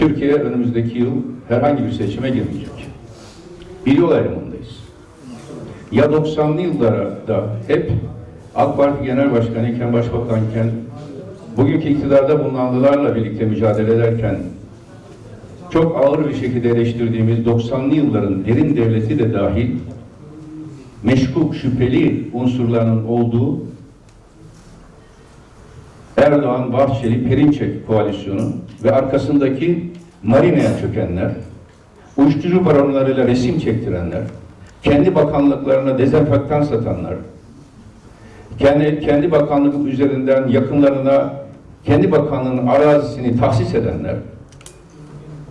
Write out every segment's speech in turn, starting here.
Türkiye önümüzdeki yıl herhangi bir seçime girmeyecek. Bir yol ayrımındayız. Ya 90'lı yıllara da hep AK Parti Genel Başkanı iken, Başbakanken, bugünkü iktidarda bulunanlarla birlikte mücadele ederken çok ağır bir şekilde eleştirdiğimiz 90'lı yılların derin devleti de dahil meşkuk, şüpheli unsurlarının olduğu Erdoğan, Bahçeli, Perinçek koalisyonu ve arkasındaki Marina'ya çökenler, uyuşturucu baronlarıyla resim çektirenler, kendi bakanlıklarına dezenfektan satanlar, kendi, kendi bakanlık üzerinden yakınlarına kendi bakanlığının arazisini tahsis edenler,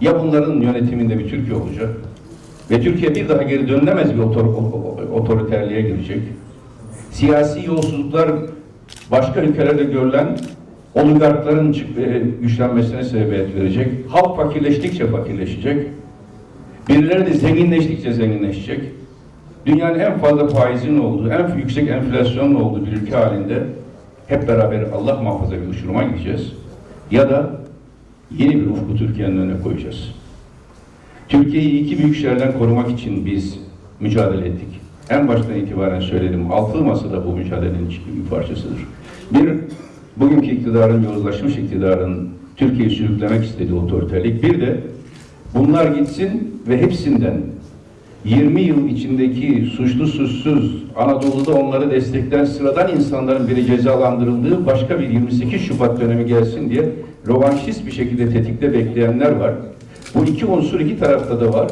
ya bunların yönetiminde bir Türkiye olacak ve Türkiye bir daha geri dönülemez bir otor, otoriterliğe girecek. Siyasi yolsuzluklar başka ülkelerde görülen oligarkların güçlenmesine sebebiyet verecek. Halk fakirleştikçe fakirleşecek. Birileri de zenginleştikçe zenginleşecek. Dünyanın en fazla faizin olduğu, en yüksek enflasyonun olduğu bir ülke halinde hep beraber Allah muhafaza bir uçuruma gideceğiz. Ya da yeni bir ufku Türkiye'nin önüne koyacağız. Türkiye'yi iki büyük şehirden korumak için biz mücadele ettik. En baştan itibaren söyledim. Altılı masada bu mücadelenin bir parçasıdır. Bir, bugünkü iktidarın, yozlaşmış iktidarın Türkiye'yi sürüklemek istediği otoriterlik. Bir de bunlar gitsin ve hepsinden 20 yıl içindeki suçlu suçsuz Anadolu'da onları destekleyen sıradan insanların biri cezalandırıldığı başka bir 28 Şubat dönemi gelsin diye rovanşist bir şekilde tetikte bekleyenler var. Bu iki unsur iki tarafta da var.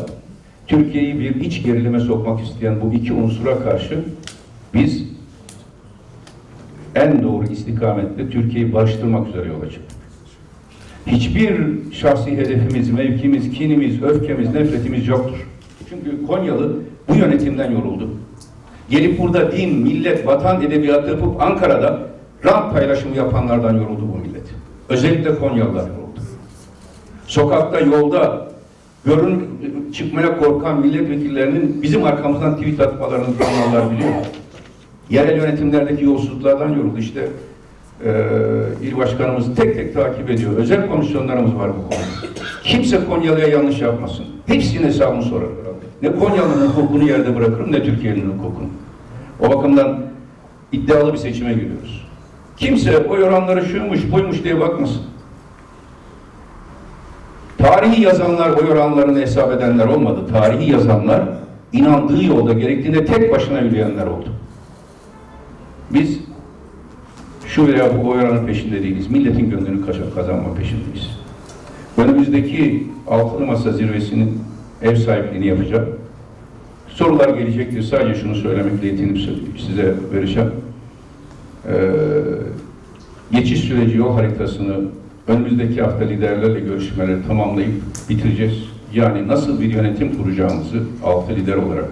Türkiye'yi bir iç gerilime sokmak isteyen bu iki unsura karşı biz en doğru istikamette Türkiye'yi barıştırmak üzere yola çıktık. Hiçbir şahsi hedefimiz, mevkimiz, kinimiz, öfkemiz, nefretimiz yoktur. Çünkü Konyalı bu yönetimden yoruldu. Gelip burada din, millet, vatan edebiyatı yapıp Ankara'da rant paylaşımı yapanlardan yoruldu bu millet. Özellikle Konyalılar yoruldu. Sokakta, yolda görün çıkmaya korkan milletvekillerinin bizim arkamızdan tweet atmalarını Konyalılar biliyor. Yerel yönetimlerdeki yolsuzluklardan yoruldu. İşte eee il başkanımız tek tek takip ediyor. Özel komisyonlarımız var bu konuda. Kimse Konyalı'ya yanlış yapmasın. Hepsinin hesabını sorar. Ne Konyalı'nın hukukunu yerde bırakırım ne Türkiye'nin hukukunu. O bakımdan iddialı bir seçime giriyoruz. Kimse oy oranları şuymuş buymuş diye bakmasın. Tarihi yazanlar oy oranlarını hesap edenler olmadı. Tarihi yazanlar inandığı yolda gerektiğinde tek başına yürüyenler oldu. Biz şu veya bu oranın peşinde değiliz. Milletin gönlünü kazan- kazanma peşindeyiz. Önümüzdeki altılı masa zirvesinin ev sahipliğini yapacak. Sorular gelecektir. Sadece şunu söylemekle yetinip size vereceğim. Ee, geçiş süreci yol haritasını önümüzdeki hafta liderlerle görüşmeleri tamamlayıp bitireceğiz. Yani nasıl bir yönetim kuracağımızı altı lider olarak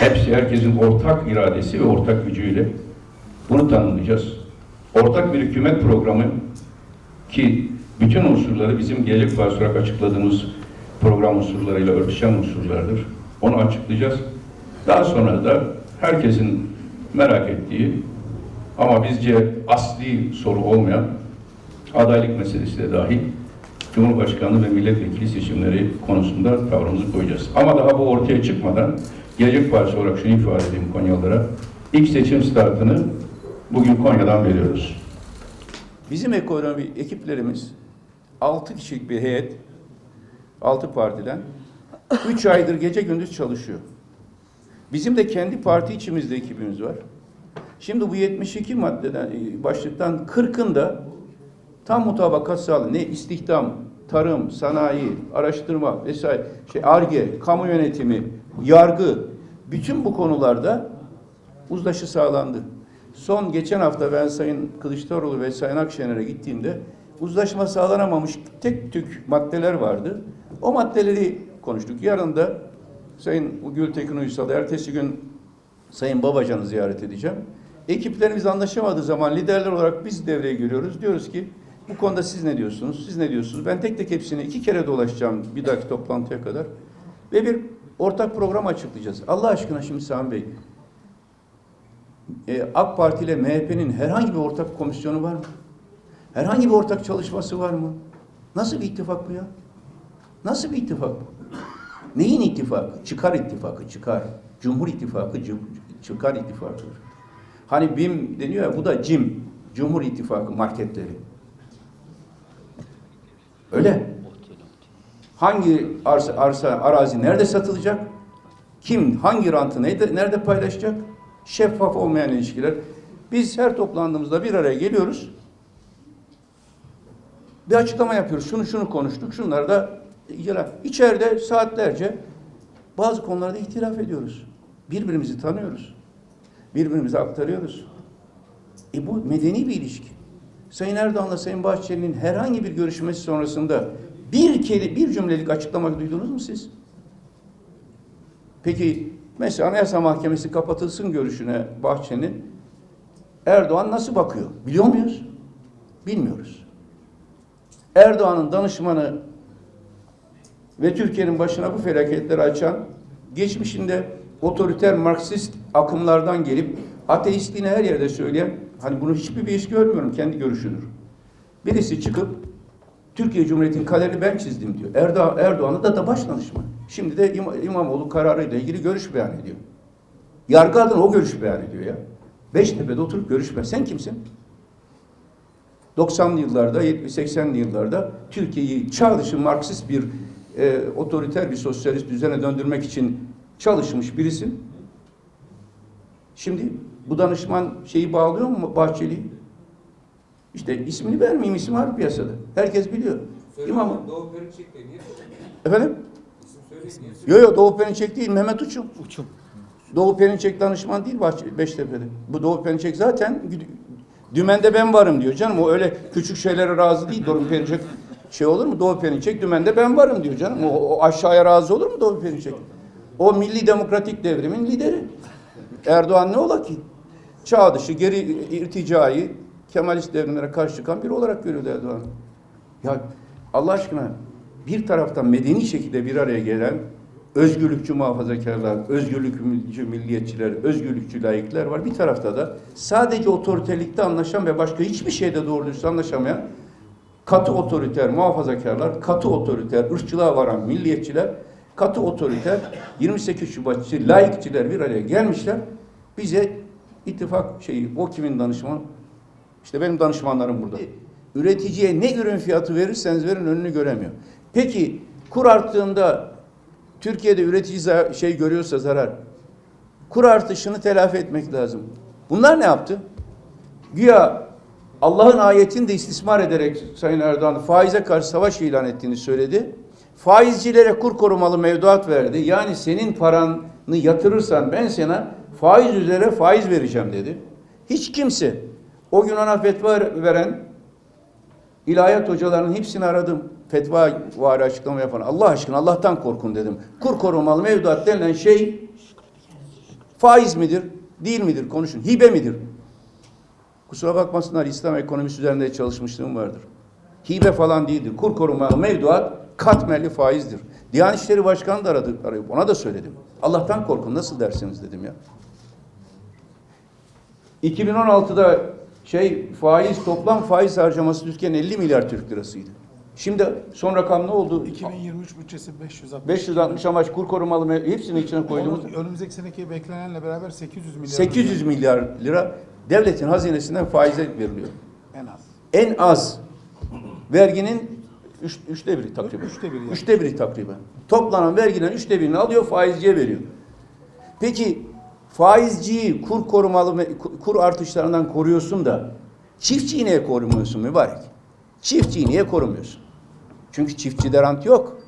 hepsi herkesin ortak iradesi ve ortak gücüyle bunu tanımlayacağız. Ortak bir hükümet programı ki bütün unsurları bizim gelecek bazı olarak açıkladığımız program unsurlarıyla örtüşen unsurlardır. Onu açıklayacağız. Daha sonra da herkesin merak ettiği ama bizce asli soru olmayan adaylık meselesi de dahil Cumhurbaşkanlığı ve milletvekili seçimleri konusunda tavrımızı koyacağız. Ama daha bu ortaya çıkmadan gelecek parça olarak şunu ifade edeyim Konyalılara. İlk seçim startını bugün Konya'dan veriyoruz. Bizim ekonomi ekiplerimiz 6 kişilik bir heyet 6 partiden 3 aydır gece gündüz çalışıyor. Bizim de kendi parti içimizde ekibimiz var. Şimdi bu 72 maddeden e, başlıktan 40'ında tam mutabakat sağlı. Ne istihdam, tarım, sanayi, araştırma vesaire, şey ARGE, kamu yönetimi, yargı bütün bu konularda uzlaşı sağlandı. Son geçen hafta ben Sayın Kılıçdaroğlu ve Sayın Akşener'e gittiğimde uzlaşma sağlanamamış tek tük maddeler vardı. O maddeleri konuştuk. Yarın da Sayın Gültekin Uysal, ertesi gün Sayın Babacan'ı ziyaret edeceğim. Ekiplerimiz anlaşamadığı zaman liderler olarak biz devreye giriyoruz. Diyoruz ki bu konuda siz ne diyorsunuz, siz ne diyorsunuz? Ben tek tek hepsini iki kere dolaşacağım bir dahaki toplantıya kadar. Ve bir ortak program açıklayacağız. Allah aşkına şimdi Sami Bey, e, AK Parti ile MHP'nin herhangi bir ortak komisyonu var mı? Herhangi bir ortak çalışması var mı? Nasıl bir ittifak bu ya? Nasıl bir ittifak bu? Neyin ittifakı? Çıkar ittifakı, çıkar. Cumhur ittifakı, çıkar ittifakı. Hani BİM deniyor ya, bu da CİM. Cumhur İttifakı marketleri. Öyle. Hangi arsa, arsa, arazi nerede satılacak? Kim, hangi rantı nerede, nerede paylaşacak? Şeffaf olmayan ilişkiler. Biz her toplandığımızda bir araya geliyoruz. Bir açıklama yapıyoruz. Şunu şunu konuştuk. Şunlar da ilgilen. İçeride saatlerce bazı konularda ihtilaf ediyoruz. Birbirimizi tanıyoruz. Birbirimize aktarıyoruz. E bu medeni bir ilişki. Sayın Erdoğan'la Sayın Bahçeli'nin herhangi bir görüşmesi sonrasında bir kere bir cümlelik açıklama duydunuz mu siz? Peki mesela Anayasa Mahkemesi kapatılsın görüşüne Bahçeli'nin Erdoğan nasıl bakıyor? Biliyor muyuz? Bilmiyoruz. Erdoğan'ın danışmanı ve Türkiye'nin başına bu felaketleri açan, geçmişinde otoriter Marksist akımlardan gelip ateistliğini her yerde söyleyen, hani bunu hiçbir bir iş görmüyorum, kendi görüşüdür. Birisi çıkıp Türkiye Cumhuriyeti'nin kaderini ben çizdim diyor. Erdoğan, Erdoğan'ı da da baş danışman. Şimdi de İma- İmamoğlu kararıyla ilgili görüş beyan ediyor. Yargı adına o görüşü beyan ediyor ya. Beştepe'de oturup görüş beyan. Sen kimsin? 90'lı yıllarda, 70-80'li yıllarda Türkiye'yi çağ dışı Marksist bir e, otoriter bir sosyalist düzene döndürmek için çalışmış birisin. Şimdi bu danışman şeyi bağlıyor mu Bahçeli'yi? İşte ismini vermeyeyim, isim var piyasada. Herkes biliyor. İmam Doğu Perinçek Bey niye? Efendim? İsim söyleyin niye Yo yo Doğu Perinçek değil, Mehmet Uçum. Uçum. Doğu Perinçek danışman değil Bahçe, Beştepe'de. Bu Doğu Perinçek zaten dümende ben varım diyor canım. O öyle küçük şeylere razı değil. Doğu Perinçek şey olur mu? Doğu Perinçek dümende ben varım diyor canım. O, o aşağıya razı olur mu Doğu Perinçek? O milli demokratik devrimin lideri. Erdoğan ne ola ki? Çağ dışı, geri irticai, Kemalist devrimlere karşı çıkan biri olarak görüyordu Erdoğan. Ya Allah aşkına bir taraftan medeni şekilde bir araya gelen özgürlükçü muhafazakarlar, özgürlükçü milliyetçiler, özgürlükçü laikler var. Bir tarafta da sadece otoritelikte anlaşan ve başka hiçbir şeyde doğru dürüst anlaşamayan katı otoriter muhafazakarlar, katı otoriter ırkçılığa varan milliyetçiler, katı otoriter 28 Şubatçı laikçiler bir araya gelmişler. Bize ittifak şeyi, o kimin danışmanı? İşte benim danışmanlarım burada. Üreticiye ne ürün fiyatı verirseniz verin önünü göremiyor. Peki kur arttığında Türkiye'de üretici şey görüyorsa zarar. Kur artışını telafi etmek lazım. Bunlar ne yaptı? Güya Allah'ın ayetini de istismar ederek Sayın Erdoğan faize karşı savaş ilan ettiğini söyledi. Faizcilere kur korumalı mevduat verdi. Yani senin paranı yatırırsan ben sana faiz üzere faiz vereceğim dedi. Hiç kimse o gün ona fetva veren ilahiyat hocalarının hepsini aradım. Fetva var açıklama yapan. Allah aşkına Allah'tan korkun dedim. Kur korumalı mevduat denilen şey faiz midir? Değil midir? Konuşun. Hibe midir? Kusura bakmasınlar İslam ekonomisi üzerinde çalışmışlığım vardır. Hibe falan değildir. Kur korumalı mevduat katmerli faizdir. Diyanet İşleri Başkanı da aradı, arıyor. Ona da söyledim. Allah'tan korkun. Nasıl dersiniz dedim ya. 2016'da şey faiz toplam faiz harcaması Türkiye'nin 50 milyar Türk lirasıydı. Şimdi son rakam ne oldu? 2023 bütçesi 560. 560 amaç kur korumalı mev- hepsini içine koyduğumuz Onun önümüzdeki seneki beklenenle beraber 800 milyar. 800 milyar lira devletin hazinesinden faize veriliyor. en az. En az verginin üç, üçte biri takriben. Üçte biri yani. Üçte biri takriben. Toplanan vergiden üçte birini alıyor faizciye veriyor. Peki faizciyi kur korumalı kur artışlarından koruyorsun da çiftçiyi niye korumuyorsun mübarek? Çiftçiyi niye korumuyorsun? Çünkü çiftçide rant yok.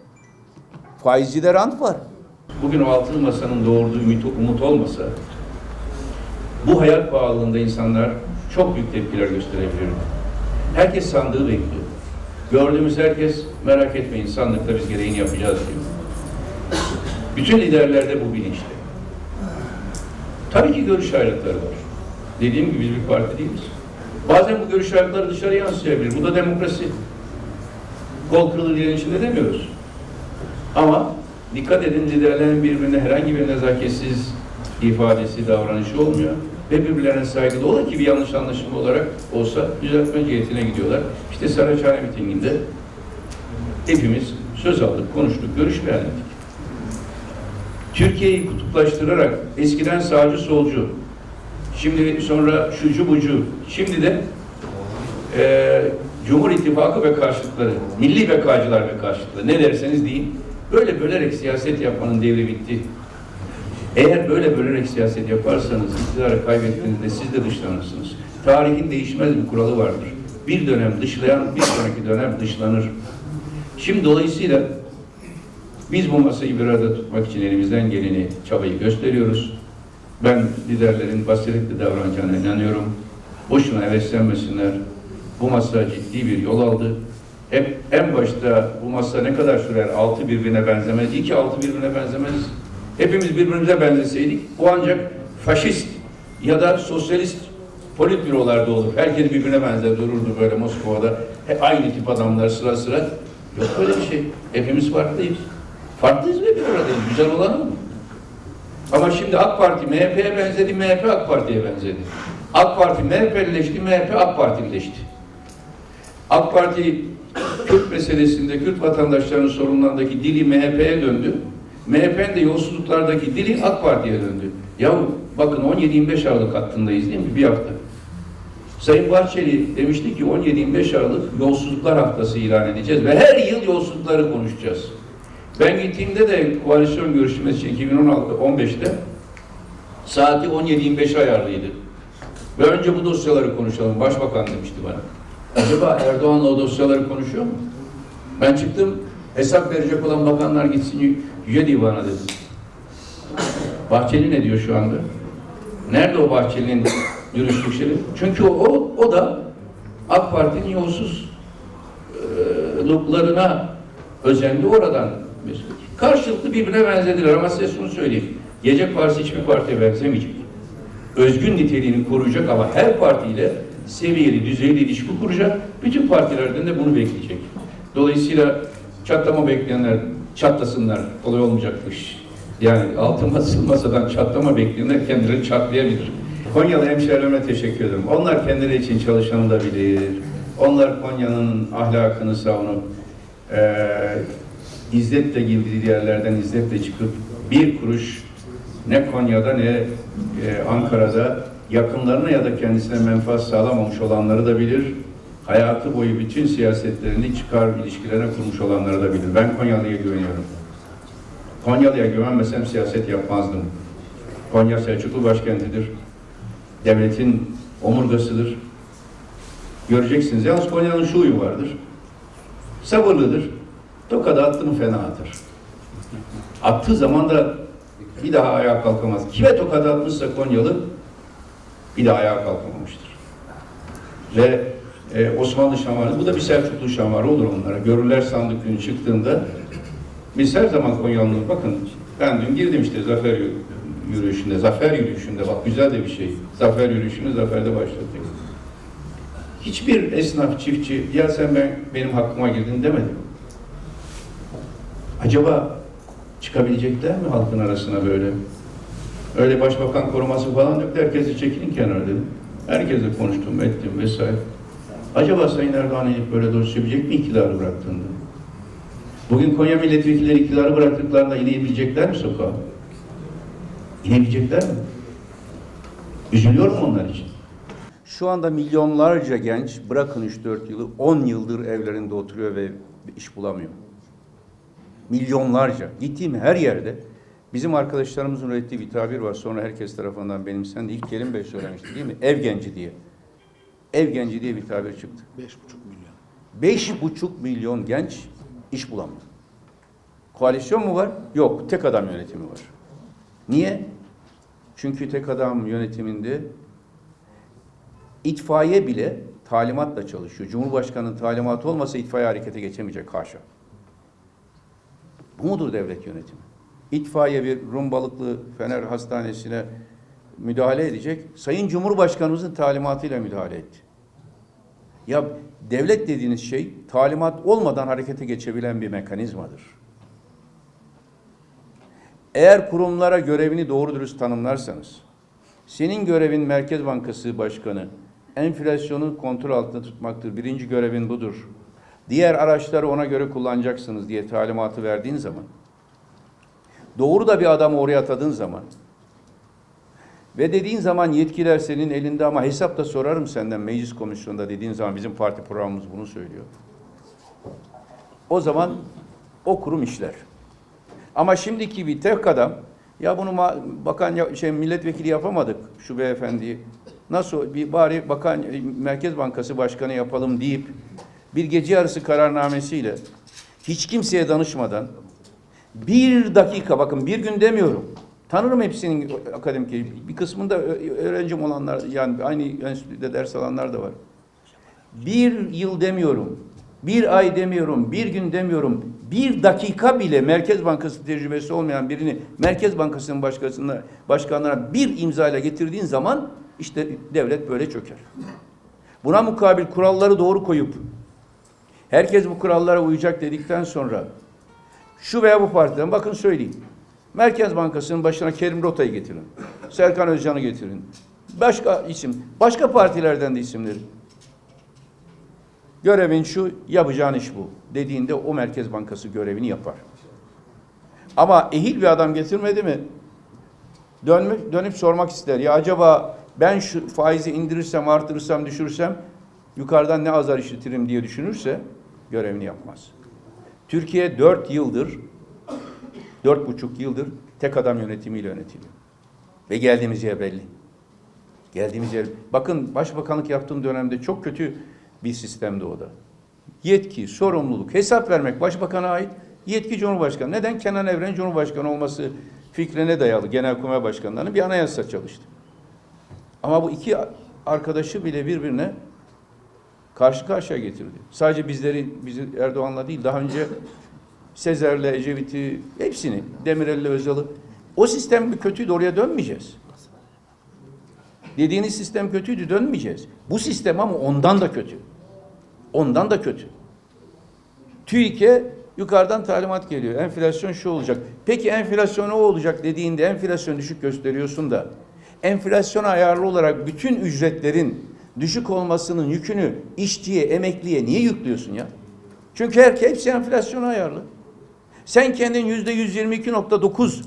Faizcide rant var. Bugün o altılı masanın doğurduğu ümit, umut olmasa bu hayat pahalılığında insanlar çok büyük tepkiler gösterebilir. Herkes sandığı bekliyor. Gördüğümüz herkes merak etmeyin sandıkta biz gereğini yapacağız diyor. Bütün liderlerde bu bilinçte. Tabii ki görüş ayrılıkları var. Dediğim gibi biz bir parti değiliz. Bazen bu görüş ayrılıkları dışarı yansıyabilir. Bu da demokrasi. Kol kırılır diye içinde demiyoruz. Ama dikkat edin liderlerin birbirine herhangi bir nezaketsiz ifadesi, davranışı olmuyor. Ve birbirlerine saygılı ola ki bir yanlış anlaşılma olarak olsa düzeltme cihetine gidiyorlar. İşte Saraçhane mitinginde hepimiz söz aldık, konuştuk, görüş beyan ettik. Türkiye'yi kutuplaştırarak eskiden sağcı solcu, şimdi sonra şucu bucu, şimdi de eee Cumhur İttifakı ve karşıtları, milli bekacılar ve karşıtları ne derseniz deyin. Böyle bölerek siyaset yapmanın devri bitti. Eğer böyle bölerek siyaset yaparsanız iktidarı kaybettiğinizde siz de dışlanırsınız. Tarihin değişmez bir kuralı vardır. Bir dönem dışlayan bir sonraki dönem dışlanır. Şimdi dolayısıyla biz bu masayı bir arada tutmak için elimizden geleni çabayı gösteriyoruz. Ben liderlerin basiretli davranacağına inanıyorum. Boşuna heveslenmesinler. Bu masa ciddi bir yol aldı. Hep en başta bu masa ne kadar sürer? Altı birbirine benzemez. İki altı birbirine benzemez. Hepimiz birbirimize benzeseydik bu ancak faşist ya da sosyalist politbürolarda olur. Herkes birbirine benzer dururdu böyle Moskova'da. Hep aynı tip adamlar sıra sıra. Yok böyle bir şey. Hepimiz farklıyız. Farklıyız ve bir aradayız. Güzel olan o. Ama şimdi AK Parti MHP'ye benzedi, MHP AK Parti'ye benzedi. AK Parti MHP'lileşti, MHP AK Partilileşti. AK Parti Kürt meselesinde Kürt vatandaşlarının sorunlarındaki dili MHP'ye döndü. MHP'nin de yolsuzluklardaki dili AK Parti'ye döndü. Ya bakın 17-25 Aralık hattındayız değil mi? Bir hafta. Sayın Bahçeli demişti ki 17-25 Aralık yolsuzluklar haftası ilan edeceğiz ve her yıl yolsuzlukları konuşacağız. Ben gittiğimde de koalisyon görüşmesi için 2016-15'te saati 17-25 ayarlıydı. Ve önce bu dosyaları konuşalım. Başbakan demişti bana. Acaba Erdoğan'la o dosyaları konuşuyor mu? Ben çıktım, hesap verecek olan bakanlar gitsin Yü- Yüce Divan'a dedim. Bahçeli ne diyor şu anda? Nerede o Bahçeli'nin dürüstlük? Çünkü o, o da AK Parti'nin yolsuz e, luklarına özendi oradan. Mesul. Karşılıklı birbirine benzediler ama size şunu söyleyeyim. Gece Partisi hiçbir partiye benzemeyecek. Özgün niteliğini koruyacak ama her partiyle seviyeli, düzeyli ilişki kuracak. Bütün partilerden de bunu bekleyecek. Dolayısıyla çatlama bekleyenler çatlasınlar. Kolay olmayacakmış. Yani altıma sığmasadan çatlama bekleyenler kendileri çatlayabilir. Konyalı hemşehrilerime teşekkür ederim. Onlar kendileri için çalışanı da bilir. Onlar Konya'nın ahlakını savunup eee İzzet'le girdiği yerlerden İzzet'le çıkıp bir kuruş ne Konya'da ne e, Ankara'da yakınlarına ya da kendisine menfaat sağlamamış olanları da bilir. Hayatı boyu bütün siyasetlerini çıkar ilişkilerine kurmuş olanları da bilir. Ben Konyalı'ya güveniyorum. Konyalı'ya güvenmesem siyaset yapmazdım. Konya Selçuklu başkentidir. Devletin omurgasıdır. Göreceksiniz. Yalnız Konya'nın şu huyu vardır. Sabırlıdır. Tokada attı mı fena atar. Attığı zaman da bir daha ayağa kalkamaz. Kime tokat atmışsa Konyalı bir daha ayağa kalkamamıştır. Ve e, Osmanlı şamarı, bu da bir Selçuklu şamarı olur onlara. Görürler sandık günü çıktığında biz her zaman Konyalı'nın bakın ben dün girdim işte zafer yürü- yürüyüşünde, zafer yürüyüşünde bak güzel de bir şey. Zafer yürüyüşünü zaferde başlattık. Hiçbir esnaf, çiftçi ya sen ben benim hakkıma girdin demedi. Acaba çıkabilecekler mi halkın arasına böyle? Öyle başbakan koruması falan yok. Herkesi çekilin kenara dedim. Herkesle konuştum, ettim vesaire. Acaba Sayın Erdoğan inip böyle dolaşabilecek mi iktidarı bıraktığında? Bugün Konya milletvekilleri iktidarı bıraktıklarında inebilecekler mi sokağa? İnebilecekler mi? Üzülüyorum onlar için. Şu anda milyonlarca genç bırakın 3-4 yılı 10 yıldır evlerinde oturuyor ve iş bulamıyor. Milyonlarca. Gittiğim her yerde bizim arkadaşlarımızın ürettiği bir tabir var. Sonra herkes tarafından benimsendi. İlk Kerim Bey söylemişti değil mi? Ev genci diye. Ev genci diye bir tabir çıktı. 5,5 milyon. Beş buçuk milyon genç iş bulamıyor. Koalisyon mu var? Yok. Tek adam yönetimi var. Niye? Çünkü tek adam yönetiminde itfaiye bile talimatla çalışıyor. Cumhurbaşkanının talimatı olmasa itfaiye harekete geçemeyecek haşa. Bu mudur devlet yönetimi? İtfaiye bir Rumbalıklı Fener Hastanesi'ne müdahale edecek. Sayın Cumhurbaşkanımızın talimatıyla müdahale etti. Ya devlet dediğiniz şey talimat olmadan harekete geçebilen bir mekanizmadır. Eğer kurumlara görevini doğru dürüst tanımlarsanız, senin görevin Merkez Bankası Başkanı, enflasyonu kontrol altında tutmaktır. Birinci görevin budur. Diğer araçları ona göre kullanacaksınız diye talimatı verdiğin zaman, doğru da bir adamı oraya atadığın zaman ve dediğin zaman yetkiler senin elinde ama hesap da sorarım senden meclis komisyonunda dediğin zaman bizim parti programımız bunu söylüyor. O zaman o kurum işler. Ama şimdiki bir tek adam ya bunu bakan şey milletvekili yapamadık şu beyefendiyi. Nasıl bir bari bakan Merkez Bankası Başkanı yapalım deyip bir gece yarısı kararnamesiyle hiç kimseye danışmadan bir dakika bakın bir gün demiyorum. Tanırım hepsinin akademik bir kısmında öğrencim olanlar yani aynı enstitüde ders alanlar da var. Bir yıl demiyorum, bir ay demiyorum, bir gün demiyorum, bir dakika bile Merkez Bankası tecrübesi olmayan birini Merkez Bankası'nın başkasına, başkanlarına bir imzayla getirdiğin zaman işte devlet böyle çöker. Buna mukabil kuralları doğru koyup herkes bu kurallara uyacak dedikten sonra şu veya bu partiden bakın söyleyeyim. Merkez Bankası'nın başına Kerim Rota'yı getirin. Serkan Özcan'ı getirin. Başka isim, başka partilerden de isimleri. Görevin şu, yapacağın iş bu. Dediğinde o Merkez Bankası görevini yapar. Ama ehil bir adam getirmedi mi? Dönmek, dönüp sormak ister. Ya acaba ben şu faizi indirirsem, artırırsam, düşürsem yukarıdan ne azar işitirim diye düşünürse görevini yapmaz. Türkiye dört yıldır, dört buçuk yıldır tek adam yönetimiyle yönetiliyor. Ve geldiğimiz yer belli. Geldiğimiz yer. Bakın başbakanlık yaptığım dönemde çok kötü bir sistemdi o da. Yetki, sorumluluk, hesap vermek başbakana ait. Yetki Cumhurbaşkanı. Neden? Kenan Evren Cumhurbaşkanı olması fikrine dayalı Genelkurmay Başkanlarının bir anayasa çalıştı. Ama bu iki arkadaşı bile birbirine karşı karşıya getirdi. Sadece bizleri, bizi Erdoğan'la değil, daha önce Sezer'le, Ecevit'i, hepsini, Demirel'le, Özal'ı. O sistem bir kötüydü, oraya dönmeyeceğiz. Dediğiniz sistem kötüydü, dönmeyeceğiz. Bu sistem ama ondan da kötü. Ondan da kötü. TÜİK'e yukarıdan talimat geliyor. Enflasyon şu olacak. Peki enflasyon o olacak dediğinde enflasyon düşük gösteriyorsun da enflasyona ayarlı olarak bütün ücretlerin düşük olmasının yükünü işçiye, emekliye niye yüklüyorsun ya? Çünkü her hepsi enflasyona ayarlı. Sen kendin yüzde 122.9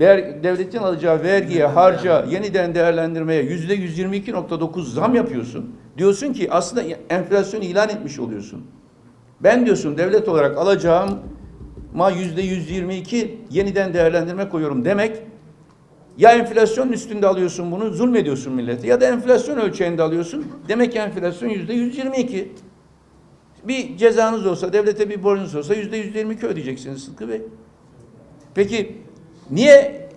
ver, devletin alacağı vergiye, harca, yeniden değerlendirmeye yüzde 122.9 zam yapıyorsun. Diyorsun ki aslında enflasyon ilan etmiş oluyorsun. Ben diyorsun devlet olarak alacağım ma yüzde 122 yeniden değerlendirme koyuyorum demek ya enflasyonun üstünde alıyorsun bunu zulmediyorsun millete ya da enflasyon ölçeğinde alıyorsun demek ki enflasyon yüzde 122. Bir cezanız olsa devlete bir borcunuz olsa yüzde 122 ödeyeceksiniz Sıtkı Bey. Peki niye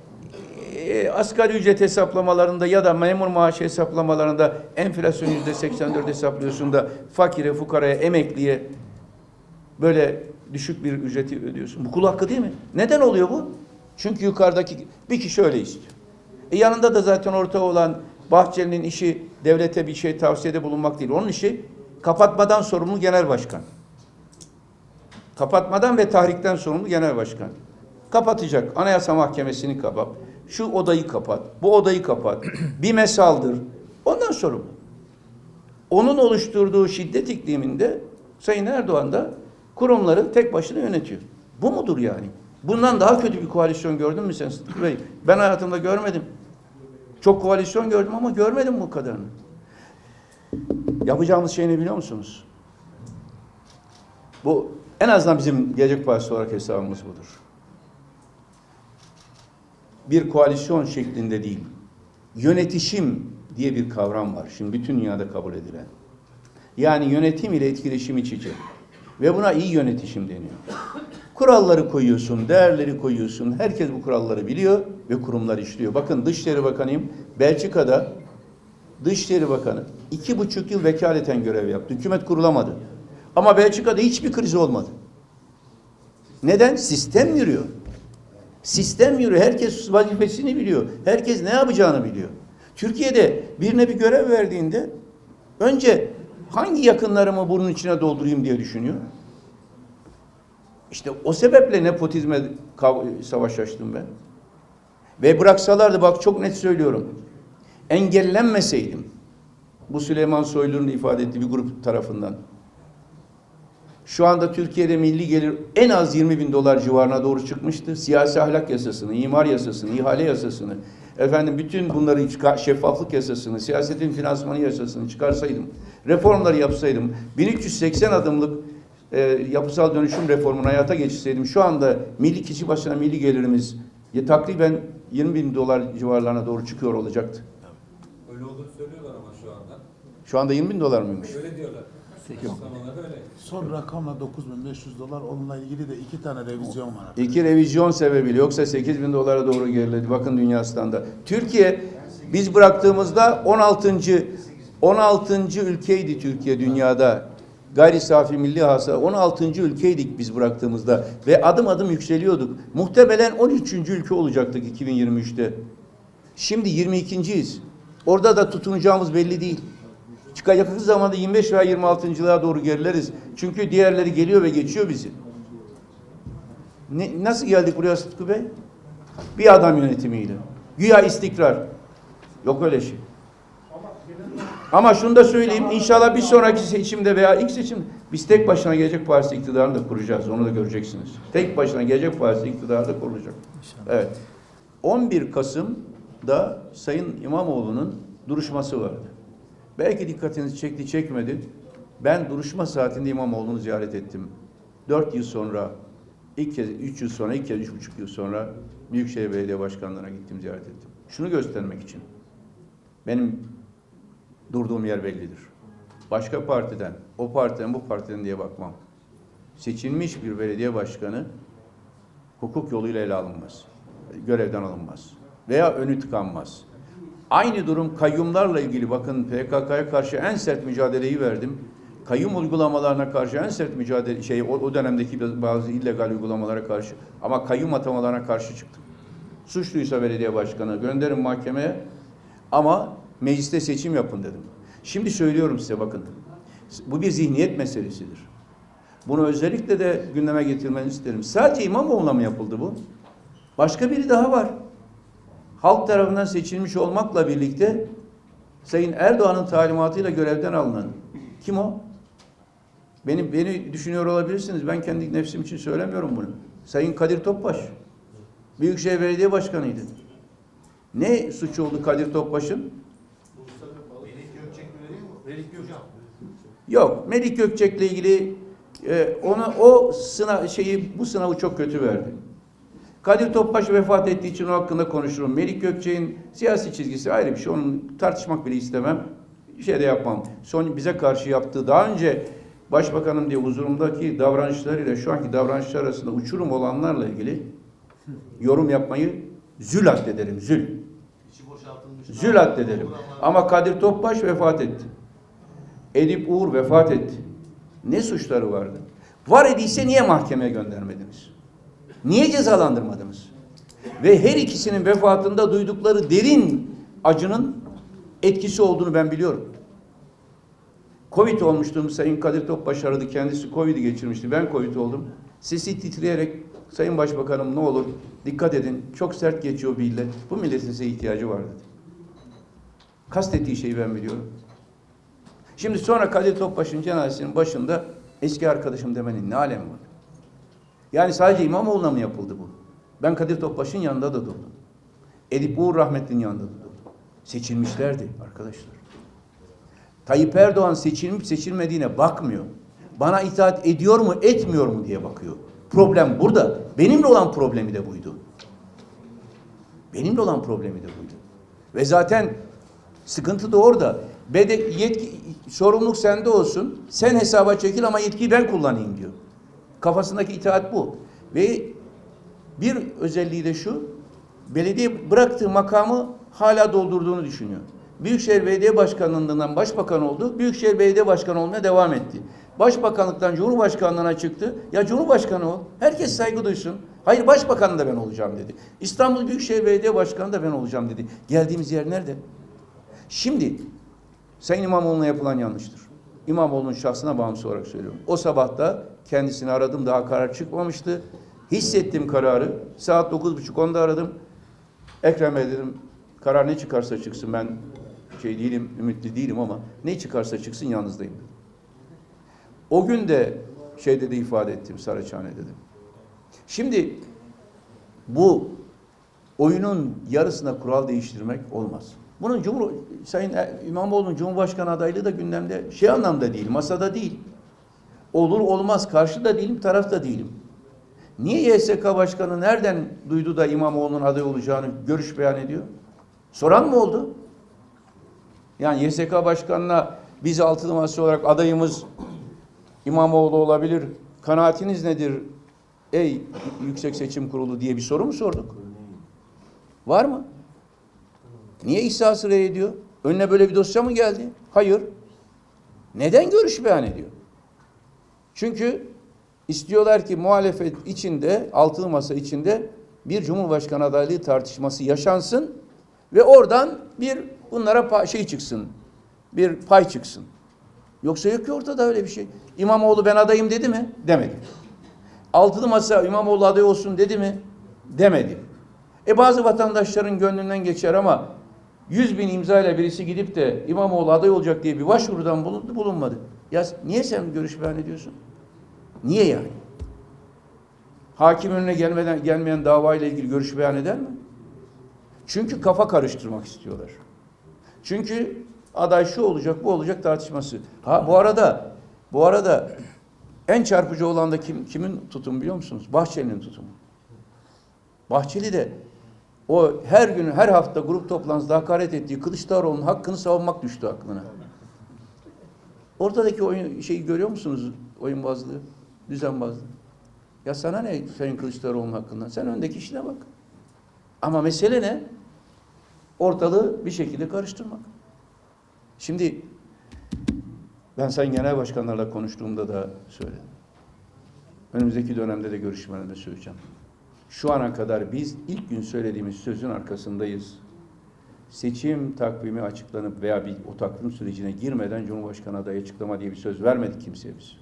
e, asgari ücret hesaplamalarında ya da memur maaşı hesaplamalarında enflasyon yüzde 84 hesaplıyorsun da fakire, fukaraya, emekliye böyle düşük bir ücreti ödüyorsun. Bu kul hakkı değil mi? Neden oluyor bu? Çünkü yukarıdaki bir kişi öyle istiyor. E yanında da zaten ortağı olan Bahçeli'nin işi devlete bir şey tavsiyede bulunmak değil. Onun işi kapatmadan sorumlu genel başkan. Kapatmadan ve tahrikten sorumlu genel başkan. Kapatacak. Anayasa Mahkemesi'ni kapat. Şu odayı kapat. Bu odayı kapat. BİM'e saldır. Ondan sorumlu. Onun oluşturduğu şiddet ikliminde Sayın Erdoğan da kurumları tek başına yönetiyor. Bu mudur yani? Bundan daha kötü bir koalisyon gördün mü sen Sıtkı Bey? Ben hayatımda görmedim. Çok koalisyon gördüm ama görmedim bu kadarını. Yapacağımız şey ne biliyor musunuz? Bu en azından bizim Gelecek Partisi olarak hesabımız budur. Bir koalisyon şeklinde değil. Yönetişim diye bir kavram var. Şimdi bütün dünyada kabul edilen. Yani yönetim ile etkileşim iç içe. Ve buna iyi yönetişim deniyor. Kuralları koyuyorsun, değerleri koyuyorsun. Herkes bu kuralları biliyor ve kurumlar işliyor. Bakın Dışişleri Bakanıyım. Belçika'da Dışişleri Bakanı iki buçuk yıl vekaleten görev yaptı. Hükümet kurulamadı. Ama Belçika'da hiçbir kriz olmadı. Neden? Sistem yürüyor. Sistem yürüyor. Herkes vazifesini biliyor. Herkes ne yapacağını biliyor. Türkiye'de birine bir görev verdiğinde önce hangi yakınlarımı bunun içine doldurayım diye düşünüyor. İşte o sebeple nepotizme savaş açtım ben. Ve bıraksalardı bak çok net söylüyorum. Engellenmeseydim bu Süleyman Soylu'nun ifade ettiği bir grup tarafından Şu anda Türkiye'de milli gelir en az 20 bin dolar civarına doğru çıkmıştı. Siyasi ahlak yasasını, imar yasasını, ihale yasasını, efendim bütün bunları çıkar- şeffaflık yasasını, siyasetin finansmanı yasasını çıkarsaydım, reformları yapsaydım, 1380 adımlık e, yapısal dönüşüm reformunu hayata geçirseydim şu anda milli kişi başına milli gelirimiz ya, takriben 20 bin dolar civarlarına doğru çıkıyor olacaktı. Öyle olduğunu söylüyorlar ama şu anda. Şu anda 20 bin dolar mıymış? Öyle diyorlar. Yok. Son rakamla 9500 dolar. Onunla ilgili de iki tane revizyon var. artık. İki revizyon sebebiyle yoksa 8 bin dolara doğru geriledi. Bakın dünya standı. Türkiye biz bıraktığımızda 16. 16. ülkeydi Türkiye dünyada. Gayri safi milli hasıla 16. ülkeydik biz bıraktığımızda ve adım adım yükseliyorduk. Muhtemelen 13. ülke olacaktık 2023'te. Şimdi 22.yiz. Orada da tutunacağımız belli değil. Çıkacak yakın zamanda 25 veya 26.lığa doğru gerileriz. Çünkü diğerleri geliyor ve geçiyor bizi. Ne, nasıl geldik buraya Sıtkı Bey? Bir adam yönetimiyle. Güya istikrar. Yok öyle şey. Ama şunu da söyleyeyim. İnşallah bir sonraki seçimde veya ilk seçim biz tek başına Gelecek Partisi iktidarını da kuracağız. Onu da göreceksiniz. Tek başına Gelecek Partisi iktidarı da kurulacak. Evet. 11 Kasım'da Sayın İmamoğlu'nun duruşması vardı. Belki dikkatinizi çekti çekmedi. Ben duruşma saatinde İmamoğlu'nu ziyaret ettim. 4 yıl sonra, ilk kez 3 yıl sonra, ilk kez 3,5 yıl sonra Büyükşehir Belediye Başkanlığı'na gittim, ziyaret ettim. Şunu göstermek için. Benim durduğum yer bellidir. Başka partiden, o partiden, bu partiden diye bakmam. Seçilmiş bir belediye başkanı hukuk yoluyla ele alınmaz. Görevden alınmaz. Veya önü tıkanmaz. Aynı durum kayyumlarla ilgili bakın PKK'ya karşı en sert mücadeleyi verdim. Kayyum uygulamalarına karşı en sert mücadele şey o, o dönemdeki bazı illegal uygulamalara karşı ama kayyum atamalarına karşı çıktım. Suçluysa belediye başkanı gönderin mahkemeye ama mecliste seçim yapın dedim. Şimdi söylüyorum size bakın. Bu bir zihniyet meselesidir. Bunu özellikle de gündeme getirmenizi isterim. Sadece İmamoğlu'na mı yapıldı bu? Başka biri daha var. Halk tarafından seçilmiş olmakla birlikte Sayın Erdoğan'ın talimatıyla görevden alınan. Kim o? Beni, beni düşünüyor olabilirsiniz. Ben kendi nefsim için söylemiyorum bunu. Sayın Kadir Topbaş. Büyükşehir Belediye Başkanı'ydı. Ne suç oldu Kadir Topbaş'ın? Yok. Melik Gökçek'le ilgili e, ona o sınav şeyi bu sınavı çok kötü verdi. Kadir Topbaş vefat ettiği için o hakkında konuşurum. Melik Gökçek'in siyasi çizgisi ayrı bir şey. Onun tartışmak bile istemem. Bir şey de yapmam. Son bize karşı yaptığı daha önce başbakanım diye huzurumdaki davranışlarıyla şu anki davranışlar arasında uçurum olanlarla ilgili yorum yapmayı zül addederim. Zül. Zül addederim. Ama Kadir Topbaş vefat etti. Edip Uğur vefat etti. Ne suçları vardı? Var idiyse niye mahkemeye göndermediniz? Niye cezalandırmadınız? Ve her ikisinin vefatında duydukları derin acının etkisi olduğunu ben biliyorum. Covid olmuştum. Sayın Kadir Topbaş aradı. Kendisi Covid'i geçirmişti. Ben Covid oldum. Sesi titreyerek Sayın Başbakanım ne olur dikkat edin. Çok sert geçiyor bir illet. Bu milletin size ihtiyacı var dedi. Kastettiği şeyi ben biliyorum. Şimdi sonra Kadir Topbaş'ın cenazesinin başında eski arkadaşım demenin ne alemi var? Yani sadece İmamoğlu'na mı yapıldı bu? Ben Kadir Topbaş'ın yanında da durdum. Edip Uğur Rahmetli'nin yanında da durdum. Seçilmişlerdi arkadaşlar. Tayyip Erdoğan seçilmiş seçilmediğine bakmıyor. Bana itaat ediyor mu etmiyor mu diye bakıyor. Problem burada. Benimle olan problemi de buydu. Benimle olan problemi de buydu. Ve zaten sıkıntı da orada. Bede, yetki, sorumluluk sende olsun. Sen hesaba çekil ama yetkiyi ben kullanayım diyor. Kafasındaki itaat bu. Ve bir özelliği de şu. Belediye bıraktığı makamı hala doldurduğunu düşünüyor. Büyükşehir Belediye Başkanlığından başbakan oldu. Büyükşehir Belediye Başkanı olmaya devam etti. Başbakanlıktan Cumhurbaşkanlığına çıktı. Ya Cumhurbaşkanı ol. Herkes saygı duysun. Hayır başbakan da ben olacağım dedi. İstanbul Büyükşehir Belediye Başkanı da ben olacağım dedi. Geldiğimiz yer nerede? Şimdi Sayın İmamoğlu'na yapılan yanlıştır. İmamoğlu'nun şahsına bağımsız olarak söylüyorum. O sabah da kendisini aradım. Daha karar çıkmamıştı. Hissettim kararı. Saat 9.30-10'da aradım. Ekrem Bey dedim. Karar ne çıkarsa çıksın ben şey değilim, ümitli değilim ama ne çıkarsa çıksın yanınızdayım. dedim. O gün de şeyde de ifade ettim Saraçhane'de de. Şimdi bu oyunun yarısına kural değiştirmek olmaz. Bunun Cumhur Sayın İmamoğlu'nun Cumhurbaşkanı adaylığı da gündemde şey anlamda değil, masada değil. Olur olmaz karşı da değilim, taraf da değilim. Niye YSK Başkanı nereden duydu da İmamoğlu'nun aday olacağını görüş beyan ediyor? Soran mı oldu? Yani YSK Başkanı'na biz altılı masa olarak adayımız İmamoğlu olabilir. Kanaatiniz nedir ey Yüksek Seçim Kurulu diye bir soru mu sorduk? Var mı? Niye İsa sıraya? Önüne böyle bir dosya mı geldi? Hayır. Neden görüş beyan ediyor? Çünkü istiyorlar ki muhalefet içinde, altılı masa içinde bir cumhurbaşkanı adaylığı tartışması yaşansın ve oradan bir bunlara şey çıksın, bir pay çıksın. Yoksa yok ki ortada öyle bir şey. İmamoğlu ben adayım dedi mi? Demedi. Altılı masa İmamoğlu aday olsun dedi mi? Demedi. E bazı vatandaşların gönlünden geçer ama 100 bin imza ile birisi gidip de İmamoğlu aday olacak diye bir başvurudan bulundu, bulunmadı. Ya niye sen görüş beyan ediyorsun? Niye yani? Hakim önüne gelmeden gelmeyen davayla ilgili görüş beyan eder mi? Çünkü kafa karıştırmak istiyorlar. Çünkü aday şu olacak, bu olacak tartışması. Ha bu arada bu arada en çarpıcı olan da kim, kimin tutumu biliyor musunuz? Bahçeli'nin tutumu. Bahçeli de o her gün her hafta grup toplantısında hakaret ettiği Kılıçdaroğlu'nun hakkını savunmak düştü aklına. Ortadaki oyun şeyi görüyor musunuz? Oyunbazlığı, düzenbazlığı. Ya sana ne Sayın Kılıçdaroğlu'nun hakkından? Sen öndeki işine bak. Ama mesele ne? Ortalığı bir şekilde karıştırmak. Şimdi ben sayın genel başkanlarla konuştuğumda da söyledim. Önümüzdeki dönemde de görüşmelerinde söyleyeceğim. Şu ana kadar biz ilk gün söylediğimiz sözün arkasındayız. Seçim takvimi açıklanıp veya bir o takvim sürecine girmeden Cumhurbaşkanı adayı açıklama diye bir söz vermedik kimseye biz.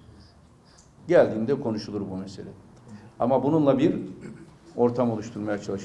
Geldiğinde konuşulur bu mesele. Ama bununla bir ortam oluşturmaya çalışılıyor.